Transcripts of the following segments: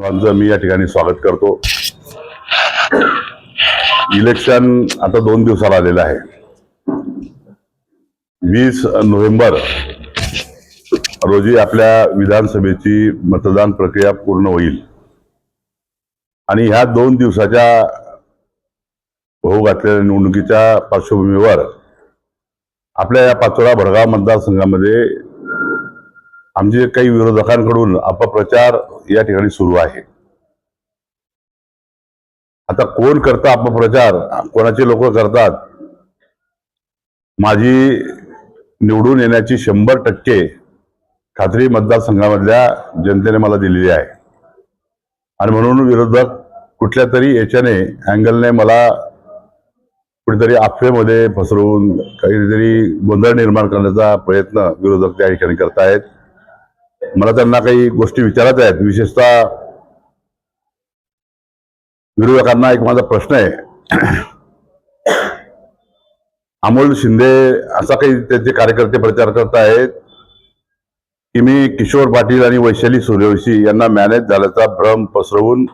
सर्वांचं मी या ठिकाणी स्वागत करतो. इलेक्शन आता दोन दिवसाला आलेलं आहे. वीस नोव्हेंबर रोजी आपल्या विधानसभेची मतदान प्रक्रिया पूर्ण होईल. आणि ह्या दोन दिवसाच्या होऊ घातलेल्या निवडणुकीच्या पार्श्वभूमीवर आपल्या या पाचोळा भडगाव मतदारसंघामध्ये आमचे काही विरोधकांकडून अपप्रचार या ठिकाणी सुरू आहे. आता कोण करता अपप्रचार? कोणाचे लोक करतात? माझी निवडून येण्याची शंभर टक्के खात्री मतदारसंघामधल्या जनतेने मला दिलेली आहे. आणि म्हणून विरोधक कुठल्या तरी याच्याने अँगलने मला कुठेतरी अफवेमध्ये फसवून काहीतरी गोंधळ निर्माण करण्याचा प्रयत्न विरोधक त्या ठिकाणी करतायत. मला त्यांना काही गोष्टी विचारायच्या आहेत. विशेषतः विरोधकांना एक माझा प्रश्न आहे. अमोल शिंदे असा काही त्यांचे कार्यकर्ते प्रचार करत आहेत की मी किशोर पाटील आणि वैशाली सूर्यवंशी यांना मॅनेज झाल्याचा भ्रम पसरवून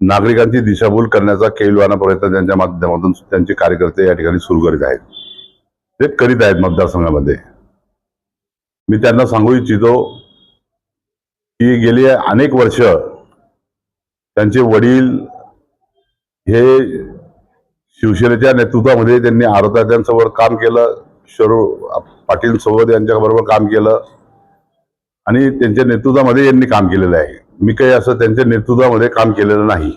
नागरिकांची दिशाभूल करण्याचा केलवाना प्रयत्न त्यांच्या माध्यमातून त्यांचे कार्यकर्ते या ठिकाणी सुरू करीत आहेत. ते करीत आहेत मतदारसंघामध्ये. मी त्यांना सांगू इच्छितो की गेली अनेक वर्ष त्यांचे वडील हे शिवसेनेच्या नेतृत्वामध्ये त्यांनी आरोग्यासोबत काम केलं किशोर पाटीलसोबत यांच्याबरोबर काम केलं आणि त्यांच्या नेतृत्वामध्ये यांनी काम केलेलं आहे. मी काही असं त्यांच्या नेतृत्वामध्ये काम केलेलं नाही.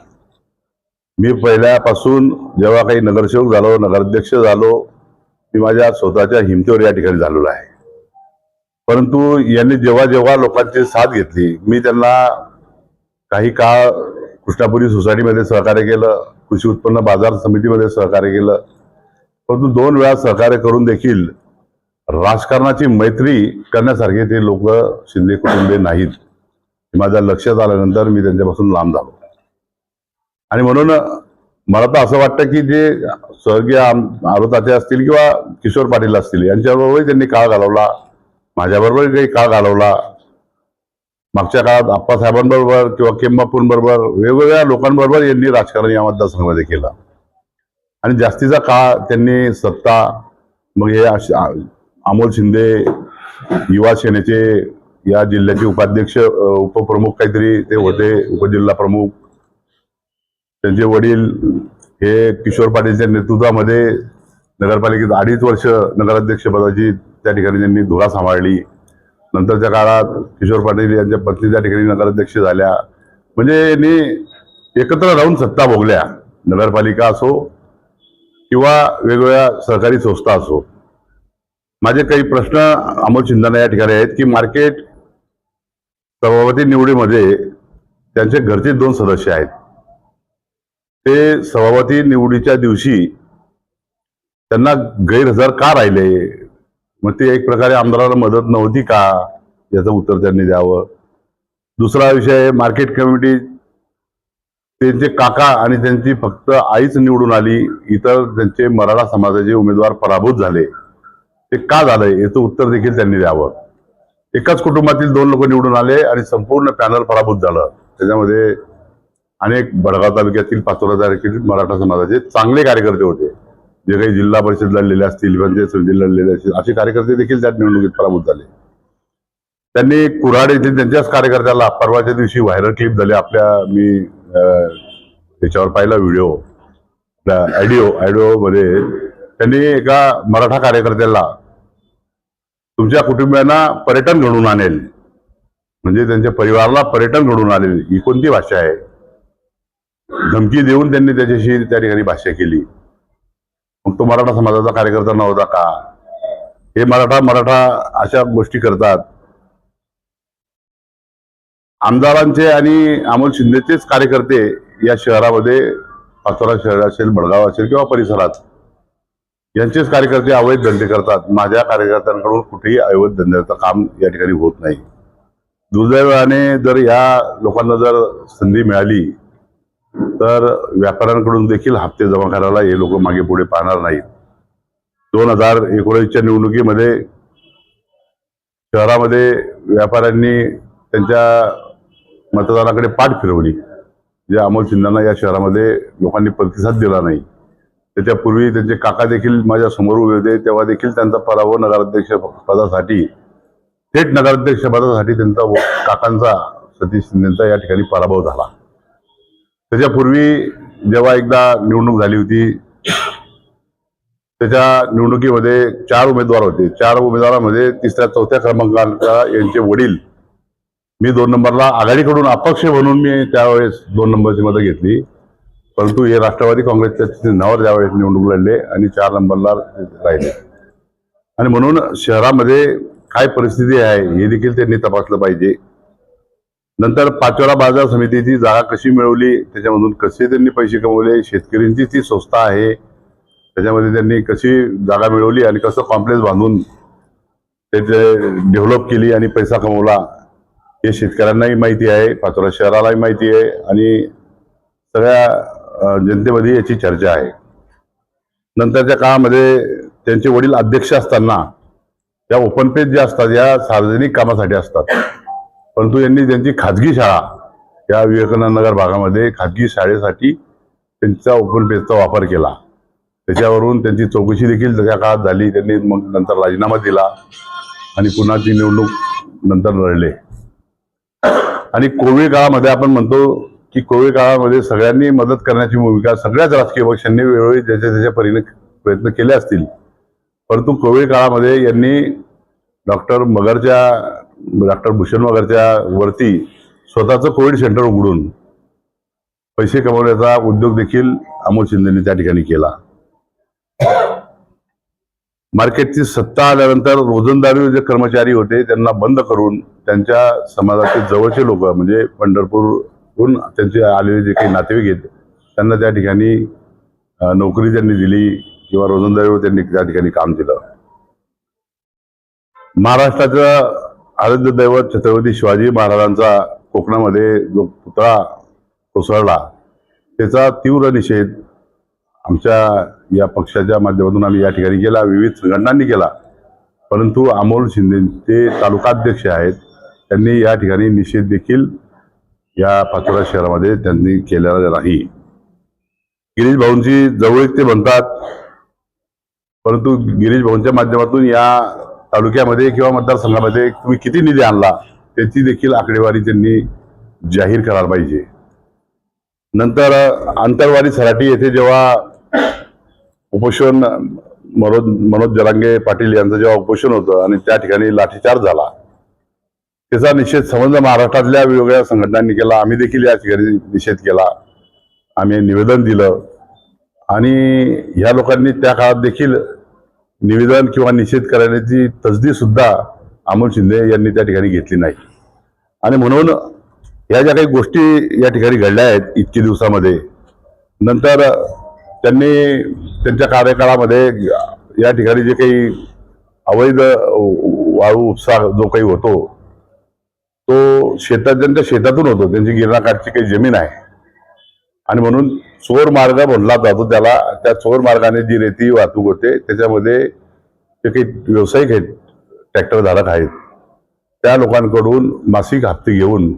मी पहिल्यापासून जेव्हा काही नगरसेवक झालो नगराध्यक्ष झालो मी माझ्या स्वतःच्या हिमतीवर या ठिकाणी झालेलो आहे. परंतु यांनी जेव्हा जेव्हा लोकांची साथ घेतली मी त्यांना काही काळ कृष्णापुरी सोसायटीमध्ये सहकार्य केलं कृषी उत्पन्न बाजार समितीमध्ये सहकार्य केलं. परंतु दोन वेळा सहकार्य करून देखील राजकारणाची मैत्री करण्यासारखे ते लोक शिंदे कुटुंबे नाहीत हे माझ्या लक्षात आल्यानंतर मी त्यांच्यापासून लांब झालो. आणि म्हणून मला तर असं वाटतं की जे स्वर्गीय आरोताचे असतील किंवा किशोर पाटील असतील यांच्याबरोबरही त्यांनी काळ घालवला. माझ्याबरोबर काही काळ घालवला. मागच्या काळात आप्पासाहेबांबरोबर किंवा केंबापूरबरोबर वेगवेगळ्या लोकांबरोबर यांनी राजकारण या मतदारसंघामध्ये केलं. आणि जास्तीचा काळ त्यांनी सत्ता मग हे अमोल शिंदे युवा सेनेचे या जिल्ह्याचे उपाध्यक्ष उपप्रमुख काहीतरी ते होते उपजिल्हा प्रमुख. त्यांचे वडील हे किशोर पाटीलच्या नेतृत्वामध्ये नगरपालिकेत अडीच वर्ष नगराध्यक्षपदाची त्या ठिकाणी त्यांनी धुरा सांभाळली. नंतरच्या काळात किशोर पाटील यांच्या पत्नी त्या ठिकाणी नगराध्यक्ष झाल्या. म्हणजे यांनी एकत्र राहून सत्ता भोगल्या. नगरपालिका असो किंवा वेगवेगळ्या सहकारी संस्था असो. माझे काही प्रश्न अमोल शिंदाना या ठिकाणी आहेत की मार्केट सभापती निवडीमध्ये त्यांचे घरचे दोन सदस्य आहेत. ते सभापती निवडीच्या दिवशी त्यांना गैरहजर का राहिले? मग ते एक प्रकारे आमदाराला मदत नव्हती का? याचं उत्तर त्यांनी द्यावं. दुसरा विषय मार्केट कमिटी त्यांचे काका आणि त्यांची फक्त आईच निवडून आली इतर त्यांचे मराठा समाजाचे उमेदवार पराभूत झाले. ते का झालंय? याचं उत्तर देखील त्यांनी द्यावं. एकाच कुटुंबातील दोन लोक निवडून आले आणि संपूर्ण पॅनल पराभूत झालं. त्याच्यामध्ये अनेक बडगाव तालुक्यातील पाचोरा तालुक्यातील मराठा समाजाचे चांगले कार्यकर्ते होते. जे काही जिल्हा परिषद लढलेले असतील पंचायत समिती लढलेले असतील असे कार्यकर्ते देखील त्या निवडणुकीत पराभूत झाले. त्यांनी कुऱ्हाड येथील त्यांच्याच कार्यकर्त्याला परवाच्या दिवशी व्हायरल क्लिप झाले. आपल्या मी अं, त्याच्यावर पाहिला व्हिडिओ ऑडिओ ऑडिओ मध्ये त्यांनी एका मराठा कार्यकर्त्याला तुमच्या कुटुंबियांना पर्यटन घडून आणेल. म्हणजे त्यांच्या परिवाराला पर्यटन घडून आलेल ही कोणती भाषा आहे? धमकी देऊन त्यांनी त्याच्याशी त्या ठिकाणी भाष्य केली. मग तो मराठा समाजाचा कार्यकर्ता नव्हता का? हे मराठा मराठा अशा गोष्टी करतात. आमदारांचे आणि अमोल शिंदेचेच कार्यकर्ते या शहरामध्ये पाचोरा शहर असेल बडगाव असेल किंवा परिसरात यांचेच कार्यकर्ते अवैध धंदे करतात. माझ्या कार्यकर्त्यांकडून कुठेही अवैध धंद्याचं काम या ठिकाणी होत नाही. दुर्दैवाने जर या लोकांना जर संधी मिळाली तर व्यापाऱ्यांकडून देखील हप्ते जमा करायला हे लोक मागे पुढे पाहणार नाहीत. दोन हजार एकोणीसच्या निवडणुकीमध्ये शहरामध्ये व्यापाऱ्यांनी त्यांच्या मतदाराकडे पाठ फिरवली. जे अमोल शिंदेना या शहरामध्ये लोकांनी प्रतिसाद दिला नाही. त्याच्यापूर्वी त्यांचे काका देखील माझ्यासमोर उभे होते. तेव्हा देखील त्यांचा पराभव नगराध्यक्ष पदासाठी थेट नगराध्यक्ष पदासाठी त्यांचा काकांचा सतीश शिंदेचा या ठिकाणी पराभव झाला. त्याच्यापूर्वी जेव्हा एकदा निवडणूक झाली होती त्याच्या निवडणुकीमध्ये चार उमेदवार होते. चार उमेदवारामध्ये तिसऱ्या चौथ्या क्रमांकाचा यांचे वडील. मी दोन नंबरला आघाडीकडून अपक्ष म्हणून मी त्यावेळेस दोन नंबरची मतं घेतली. परंतु हे राष्ट्रवादी काँग्रेसच्या चिन्हावर त्यावेळेस निवडणूक लढले आणि चार नंबरला राहिले. आणि म्हणून शहरामध्ये काय परिस्थिती आहे हे देखील त्यांनी तपासलं पाहिजे. नंतर पाचोरा बाजार समितीची जागा कशी मिळवली त्याच्यामधून कसे त्यांनी पैसे कमवले शेतकऱ्यांची ती संस्था आहे त्याच्यामध्ये त्यांनी कशी जागा मिळवली आणि कसं कॉम्प्लेक्स बांधून त्याचे डेव्हलप केली आणि पैसा कमवला हे शेतकऱ्यांनाही माहिती आहे पाचोरा शहरालाही माहिती आहे आणि सगळ्या जनतेमध्ये याची चर्चा आहे. नंतरच्या काळामध्ये त्यांचे वडील अध्यक्ष असताना या ओपन पेज ज्या असतात या सार्वजनिक कामासाठी असतात. परंतु यांनी त्यांची खाजगी शाळा या विवेकानंद नगर भागामध्ये खाजगी शाळेसाठी त्यांचा ओपन पेजचा वापर केला. त्याच्यावरून त्यांची चौकशी देखील त्या काळात झाली. त्यांनी मग नंतर राजीनामा दिला आणि पुन्हा ती निवडणूक नंतर लढले. आणि कोविड काळामध्ये आपण म्हणतो की कोविड काळामध्ये सगळ्यांनी मदत करण्याची भूमिका सगळ्याच राजकीय पक्षांनी वेळोवेळी ज्याच्या त्याच्या परीने प्रयत्न केले असतील. परंतु कोविड काळामध्ये यांनी डॉक्टर मगरच्या डॉक्टर भूषण वगैरेच्या वरती स्वतःचं कोविड सेंटर उघडून पैसे कमवण्याचा उद्योग देखील अमोल शिंदेने त्या ठिकाणी केला. मार्केटची सत्ता आल्यानंतर रोजंदारी जे कर्मचारी होते त्यांना बंद करून त्यांच्या समाजाचे जवळचे लोक म्हणजे पंढरपूरहून त्यांचे आलेले जे काही नातेवाईक आहेत त्यांना त्या ठिकाणी नोकरी त्यांनी दिली किंवा रोजंदारीवर त्यांनी त्या ठिकाणी काम दिलं महाराष्ट्राचं आराध्य दैवत छत्रपती शिवाजी महाराजांचा कोकणामध्ये जो पुतळा कोसळला त्याचा तीव्र निषेध आमच्या या पक्षाच्या माध्यमातून आम्ही या ठिकाणी केला विविध संघटनांनी केला. परंतु अमोल शिंदे ते तालुकाध्यक्ष आहेत त्यांनी या ठिकाणी निषेध देखील या पाचोरा शहरामध्ये त्यांनी केलेला नाही. गिरीश भाऊंची जवळीक ते म्हणतात परंतु गिरीश भाऊंच्या माध्यमातून या तालुक्यामध्ये किंवा मतदारसंघामध्ये तुम्ही किती निधी आणला त्याची देखील आकडेवारी त्यांनी जाहीर करायला पाहिजे. नंतर आंतरवाडी सराटी येथे जेव्हा उपोषण मनोज मनोज जरांगे पाटील यांचं जेव्हा उपोषण होतं आणि त्या ठिकाणी लाठीचार्ज झाला त्याचा निषेध संबंध महाराष्ट्रातल्या वेगवेगळ्या संघटनांनी केला. आम्ही देखील या ठिकाणी निषेध केला. आम्ही निवेदन दिलं. आणि ह्या लोकांनी त्या काळात देखील निवेदन किंवा निषेध करण्याची तसदी सुद्धा अमोल शिंदे यांनी त्या ठिकाणी घेतली नाही. आणि म्हणून या ज्या काही गोष्टी या ठिकाणी घडल्या आहेत इतकी दिवसामध्ये नंतर त्यांनी त्यांच्या कार्यकाळामध्ये या ठिकाणी जे काही अवैध वाळू उपसा जो काही होतो तो शेतात त्यांच्या शेतातून होतो त्यांची गिरणाकाठची काही जमीन आहे आणि म्हणून चोर मार्ग म्हणला जातो त्याला. त्या चोर मार्गाने जी रेती वाहतूक होते त्याच्यामध्ये जे काही व्यावसायिक आहेत ट्रॅक्टर धारक आहेत. त्या लोकांकडून मासिक हप्ते घेऊन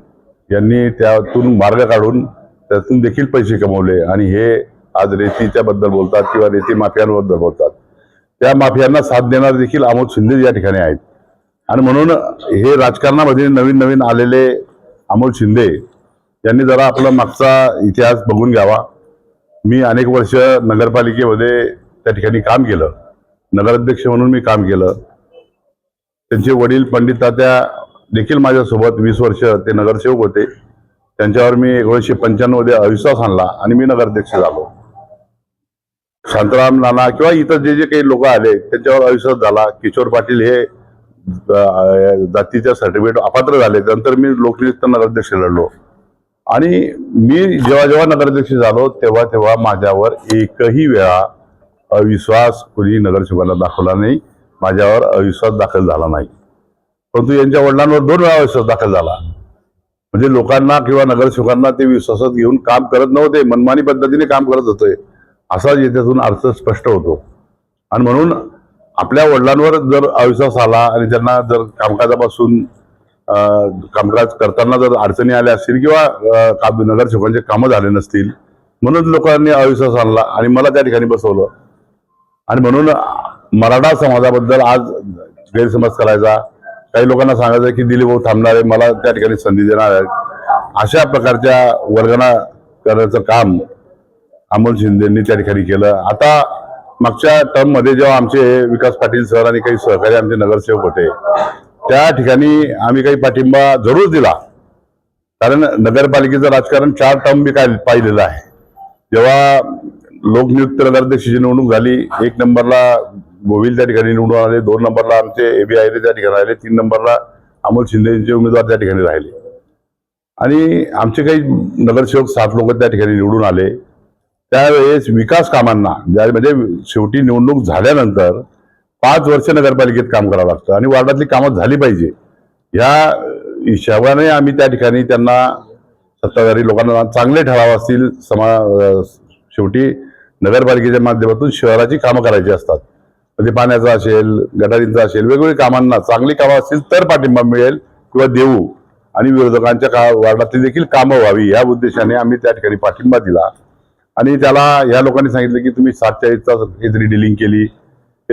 यांनी त्यातून मार्ग काढून त्यातून देखील पैसे कमवले. आणि हे आज रेतीच्या बद्दल बोलतात किंवा रेती माफियांबद्दल बोलतात. त्या माफियांना साथ देणार देखील आमोद शिंदे या ठिकाणी आहेत. आणि म्हणून हे राजकारणामध्ये नवीन नवीन आलेले अमोल शिंदे यांनी जरा आपला मागचा इतिहास बघून घ्यावा. मी अनेक वर्ष नगरपालिकेमध्ये त्या ठिकाणी काम केलं. नगराध्यक्ष म्हणून मी काम केलं. त्यांचे वडील पंडित तात्या देखील माझ्यासोबत वीस वर्ष ते नगरसेवक होते. त्यांच्यावर मी एकोणीसशे पंच्याण्णवमध्ये अविश्वास आणला आणि मी नगराध्यक्ष झालो. शांताराम नाना किंवा इतर जे जे काही लोक आले त्यांच्यावर अविश्वास झाला. किशोर पाटील हे जातीच्या सर्टिफिकेट अपात्र झाले. त्यानंतर मी लोकनियुक्त नगराध्यक्ष लढलो आणि मी जेव्हा जेव्हा नगराध्यक्ष झालो तेव्हा तेव्हा माझ्यावर एकही वेळा अविश्वास कोणी नगरसेवकाला दाखवला नाही. माझ्यावर अविश्वास दाखल झाला नाही. परंतु यांच्या वडिलांवर दोन वेळा अविश्वास दाखल झाला. म्हणजे लोकांना किंवा नगरसेवकांना ते विश्वासात घेऊन काम करत नव्हते मनमानी पद्धतीने काम करत होते असा याच्यातून अर्थ स्पष्ट होतो. आणि म्हणून आपल्या वडिलांवर जर अविश्वास आला आणि त्यांना जर कामकाजापासून कामकाज करताना जर अडचणी आल्या असतील किंवा काम नगरसेवकांचे कामं झाले नसतील म्हणून लोकांनी अविश्वास आणला आणि मला त्या ठिकाणी बसवलं. आणि म्हणून मराठा समाजाबद्दल आज गैरसमज करायचा. काही लोकांना सांगायचं की दिलीप भाऊ थांबणार आहे मला त्या ठिकाणी संधी देणार आहे अशा प्रकारच्या वर्गणा करण्याचं काम अमोल शिंदेंनी त्या ठिकाणी केलं. आता मागच्या टर्ममध्ये जेव्हा आमचे विकास पाटील सर आणि काही सहकारी आमचे नगरसेवक होते त्या ठिकाणी आम्ही काही पाठिंबा जरूर दिला. कारण नगरपालिकेचं राजकारण चार टर्म मी काय पाहिलेलं आहे. जेव्हा लोकनियुक्त नगराध्यक्षाची निवडणूक झाली एक नंबरला गोविल त्या ठिकाणी निवडून आले दोन नंबरला आमचे ए बी आयरे त्या ठिकाणी राहिले तीन नंबरला अमोल शिंदेचे उमेदवार त्या ठिकाणी राहिले. आणि आमचे काही नगरसेवक सात लोक त्या ठिकाणी निवडून आले. त्यावेळेस विकास कामांना ज्या म्हणजे शेवटी निवडणूक झाल्यानंतर पाच वर्ष नगरपालिकेत काम करावं लागतं आणि वार्डातली कामं झाली पाहिजे. या हिशोबाने आम्ही त्या ठिकाणी त्यांना सत्ताधारी लोकांना चांगले ठराव असतील समा शेवटी नगरपालिकेच्या माध्यमातून शहराची कामं करायची असतात. म्हणजे पाण्याचं असेल गटारींचा असेल वेगवेगळी कामांना चांगली कामं असतील तर पाठिंबा मिळेल किंवा देऊ. आणि विरोधकांच्या का वार्डातली देखील कामं व्हावी या उद्देशाने आम्ही त्या ठिकाणी पाठिंबा दिला. आणि त्याला या लोकांनी सांगितलं की तुम्ही सातचाळीसचा काहीतरी डिलिंग केली.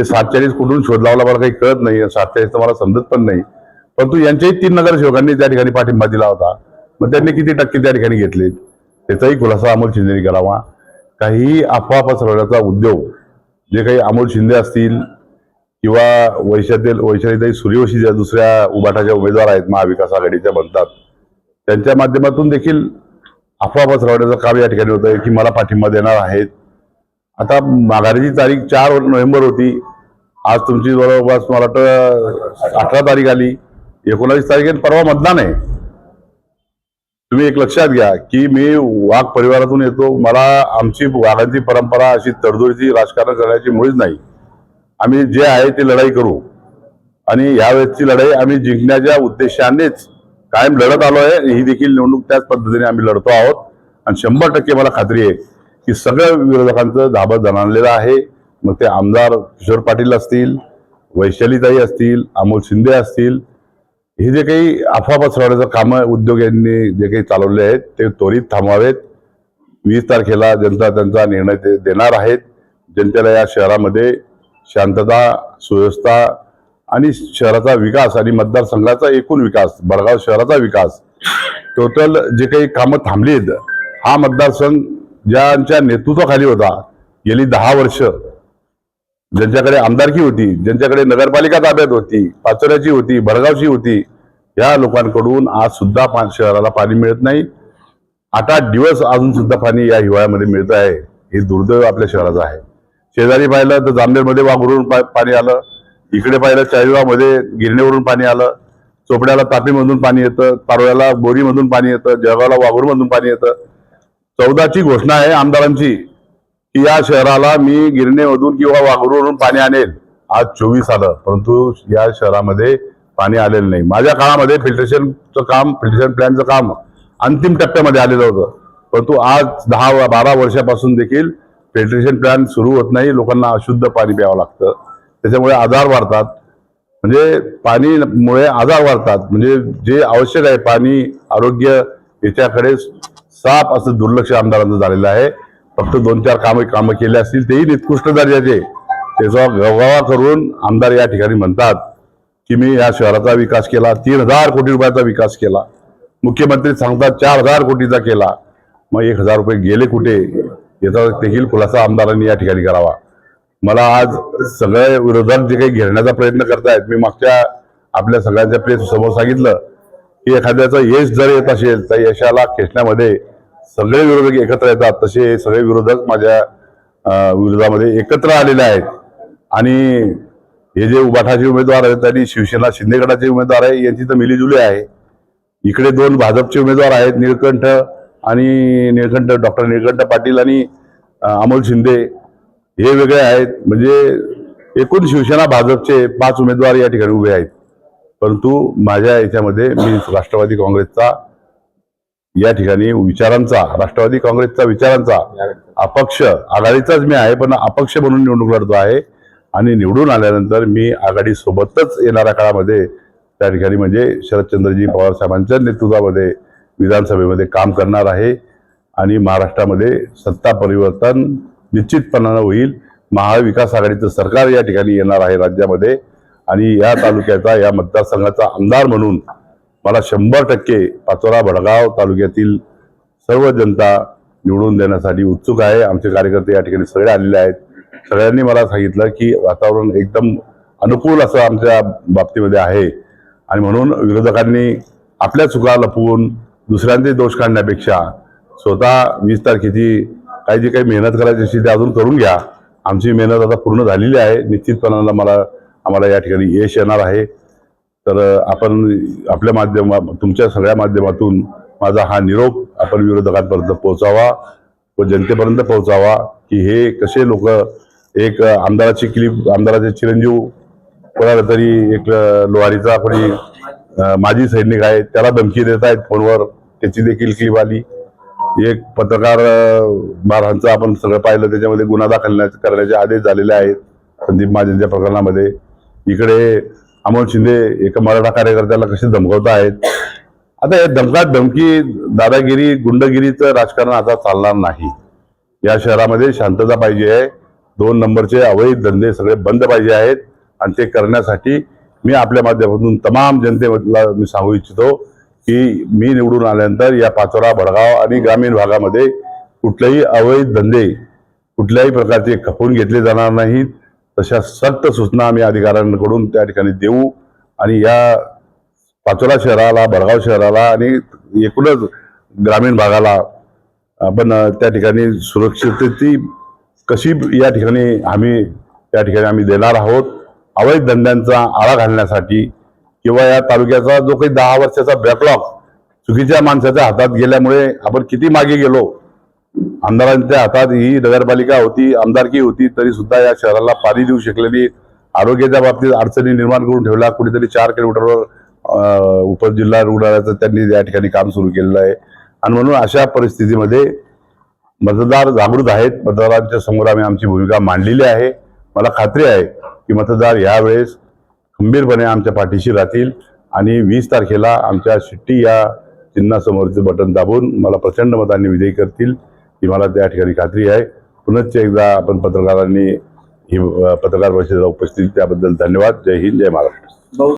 हे सातचाळीस कुठून शोध लावला मला काही कळत नाही सातचाळीस तर मला समजत पण नाही. परंतु यांच्याही तीन नगरसेवकांनी त्या ठिकाणी पाठिंबा दिला होता मग त्यांनी किती टक्के त्या ठिकाणी घेतले? त्याचाही खुलासा अमोल शिंदेने करावा. काही अफवा पसरवण्याचा उद्योग जे काही अमोल शिंदे असतील किंवा वैशातील वैशालीताई सूर्यवंशी ज्या दुसऱ्या उभाटाच्या उमेदवार आहेत महाविकास आघाडीच्या म्हणतात त्यांच्या माध्यमातून देखील अफवा पसरवण्याचं काम या ठिकाणी होतं की मला पाठिंबा देणार आहेत. आता माघारीची तारीख चार नोव्हेंबर होती आज तुमची जवळपास मला वाटतं अठरा तारीख आली. एकोणावीस तारीख परवा मतदान आहे. तुम्ही एक लक्षात घ्या की मी वाघ परिवारातून येतो. मला आमची वाघांची परंपरा अशी तडजोडीची राजकारण करण्याची मुळीच नाही. आम्ही जे आहे ते लढाई करू. आणि यावेळेसची लढाई आम्ही जिंकण्याच्या उद्देशानेच कायम लढत आलो आहे. ही देखील निवडणूक त्याच पद्धतीने आम्ही लढतो आहोत. आणि शंभर टक्के मला खात्री आहे की सगळ्या विरोधकांचं धाबत जाणलेलं आहे. मग ते आमदार किशोर पाटील असतील वैशालीताई असतील अमोल शिंदे असतील हे जे काही अफवा पसरवण्याचं कामं उद्योग यांनी जे काही चालवले आहेत ते त्वरित थांबवावेत. वीस तारखेला जनता त्यांचा निर्णय ते देणार आहेत. जनतेला या शहरामध्ये शांतता सुव्यवस्था आणि शहराचा विकास आणि मतदारसंघाचा एकूण विकास बडगाव शहराचा विकास टोटल जे काही कामं थांबली आहेत हा मतदारसंघ ज्यांच्या नेतृत्वाखाली होता गेली दहा वर्ष ज्यांच्याकडे आमदारकी होती ज्यांच्याकडे नगरपालिका ताब्यात होती पाचोऱ्याची होती भडगावची होती या लोकांकडून आज सुद्धा पा शहराला पाणी मिळत नाही. आठ आठ दिवस अजून सुद्धा पाणी या हिवाळ्यामध्ये मिळत आहे. हे दुर्दैव आपल्या शहराचं आहे. शेजारी पाहिलं तर जामनेरमध्ये वाघुरून पा- पाणी आलं. इकडे पाहिलं चाळीवामध्ये गिरणीवरून पाणी आलं. चोपड्याला तापीमधून पाणी येतं. पारोळ्याला बोरीमधून पाणी येतं. जळगावला वाघूरमधून पाणी येतं. चौदाची घोषणा आहे आमदारांची. की या शहराला मी गिरणेमधून किंवा वाघरूवरून पाणी आणेल. आज चोवीस आलं परंतु या शहरामध्ये पाणी आलेलं नाही. माझ्या काळामध्ये फिल्ट्रेशनचं काम फिल्ट्रेशन प्लॅनचं काम अंतिम टप्प्यामध्ये आलेलं होतं. परंतु आज दहा बारा वर्षापासून देखील फिल्ट्रेशन प्लॅन सुरू होत नाही. लोकांना अशुद्ध पाणी प्यावं लागतं. त्याच्यामुळे आजार वाढतात. म्हणजे पाणीमुळे आजार वाढतात. म्हणजे जे आवश्यक आहे पाणी आरोग्य याच्याकडे साफ असं दुर्लक्ष आमदारांचं झालेलं आहे. फक्त दोन चार कामं कामं केले असतील तेही निकृष्ट दर्जाचे. त्याचा गवगावा करून आमदार या ठिकाणी म्हणतात की मी या शहराचा विकास केला तीन हजार कोटी रुपयाचा विकास केला. मुख्यमंत्री सांगतात चार हजार कोटीचा केला. मग एक हजार रुपये गेले कुठे? याचा देखील खुलासा आमदारांनी या ठिकाणी करावा. मला आज सगळे विरोधक जे काही घेरण्याचा प्रयत्न करतायत मी मागच्या आपल्या सगळ्यांच्या प्रेस समोर सांगितलं की एखाद्याचं यश जर येत असेल तर यशाला खेचण्यामध्ये सगळे विरोधक एकत्र येतात तसे सगळे विरोधक माझ्या विरोधामध्ये एकत्र आलेले आहेत. आणि हे जे उबाठाचे उमेदवार आहेत आणि शिवसेना शिंदे गटाचे उमेदवार आहे यांची तर मिलीजुली आहे. इकडे दोन भाजपचे उमेदवार आहेत निळकंठ आणि निळकंठ डॉक्टर निळकंठ पाटील आणि अमोल शिंदे हे वेगळे आहेत. म्हणजे एकूण शिवसेना भाजपचे पाच उमेदवार या ठिकाणी उभे आहेत. परंतु माझ्या याच्यामध्ये मी राष्ट्रवादी काँग्रेसचा या ठिकाणी विचारांचा राष्ट्रवादी काँग्रेसचा विचारांचा अपक्ष आघाडीचाच मी आहे पण अपक्ष म्हणून निवडणूक लढतो आहे. आणि निवडून आल्यानंतर मी आघाडी सोबतच येणाऱ्या काळामध्ये त्या ठिकाणी म्हणजे शरदचंद्रजी पवार साहेबांच्या नेतृत्वामध्ये विधानसभेमध्ये काम करणार आहे. आणि महाराष्ट्रामध्ये सत्ता परिवर्तन निश्चितपणानं होईल. महाविकास आघाडीचं सरकार या ठिकाणी येणार आहे राज्यामध्ये. आणि या तालुक्याचा या मतदारसंघाचा आमदार म्हणून मला शंभर टक्के पाचोरा भडगाव तालुक्यातील सर्व जनता निवडून देण्यासाठी उत्सुक आहे. आमचे कार्यकर्ते या ठिकाणी सगळे आलेले आहेत. सगळ्यांनी मला सांगितलं की वातावरण एकदम अनुकूल असं आमच्या बाबतीमध्ये आहे. आणि म्हणून विरोधकांनी आपल्या चुका लपवून दुसऱ्यांचे दोष काढण्यापेक्षा स्वतः वीस तारखेची काही जी काही मेहनत करायची असेल ते अजून करून घ्या. आमची मेहनत आता पूर्ण झालेली आहे. निश्चितपणानं मला आम्हाला या ठिकाणी यश येणार आहे. तर आपण आपल्या माध्यमा तुमच्या सगळ्या माध्यमातून माझा हा निरोप आपण विरोधकांपर्यंत पोहोचावा व जनतेपर्यंत पोहोचावा की हे कसे लोक एक आमदाराची क्लिप आमदाराचे चिरंजीव कोणाला तरी एक लोहारीचा कोणी माजी सैनिक आहे त्याला धमकी देत आहेत फोनवर त्याची देखील क्लिप आली. एक पत्रकार अं, आपण सगळं पाहिलं त्याच्यामध्ये गुन्हा दाखल करण्याचे- करण्याचे आदेश झालेले आहेत संदीप महाजनच्या प्रकरणामध्ये. इकडे अमोल शिंदे एका मराठा कार्यकर्त्याला कसे धमकवत आहेत? आता हे धमकात धमकी दादागिरी गुंडगिरीचं राजकारण आता चालणार नाही. या शहरामध्ये शांतता पाहिजे आहे. दोन नंबरचे अवैध धंदे सगळे बंद पाहिजे आहेत आणि ते करण्यासाठी मी आपल्या माध्यमातून तमाम जनतेला मी सांगू इच्छितो की मी निवडून आल्यानंतर या पाचोरा भडगाव आणि ग्रामीण भागामध्ये कुठलेही अवैध धंदे कुठल्याही प्रकारचे खपवून घेतले जाणार नाहीत. तशा सक्त सूचना आम्ही अधिकाऱ्यांकडून त्या ठिकाणी देऊ आणि या पाचोरा शहराला भरगाव शहराला आणि एकूणच ग्रामीण भागाला आपण त्या ठिकाणी सुरक्षिततेची कशी या ठिकाणी आम्ही त्या ठिकाणी आम्ही देणार आहोत अवैध धंद्यांचा आळा घालण्यासाठी किंवा या तालुक्याचा जो काही दहा वर्षाचा बॅकलॉग चुकीच्या माणसाच्या हातात गेल्यामुळे आपण किती मागे गेलो आमदारांच्या हातात ही नगरपालिका होती आमदारकी होती तरी सुद्धा या शहराला पाणी देऊ शकलेली आरोग्याच्या बाबतीत अडचणी निर्माण करून ठेवला. कुठेतरी चार किलोमीटरवर उपजिल्हा रुग्णालयाचं त्यांनी या ठिकाणी काम सुरू केलेलं आहे. आणि म्हणून अशा परिस्थितीमध्ये मतदार जागृत आहेत. मतदारांच्या समोर आम्ही आमची भूमिका मांडलेली आहे. मला खात्री आहे की मतदार यावेळेस खंबीरपणे आमच्या पाठीशी राहतील आणि वीस तारखेला आमच्या शिट्टी या चिन्हासमोरचं बटन दाबून मला प्रचंड मतांनी विजयी करतील. ही मला त्या ठिकाणी खात्री आहे. पुनश्च एकदा आपण पत्रकारांनी ही पत्रकार परिषदेला उपस्थित त्याबद्दल धन्यवाद. जय हिंद जय महाराष्ट्र.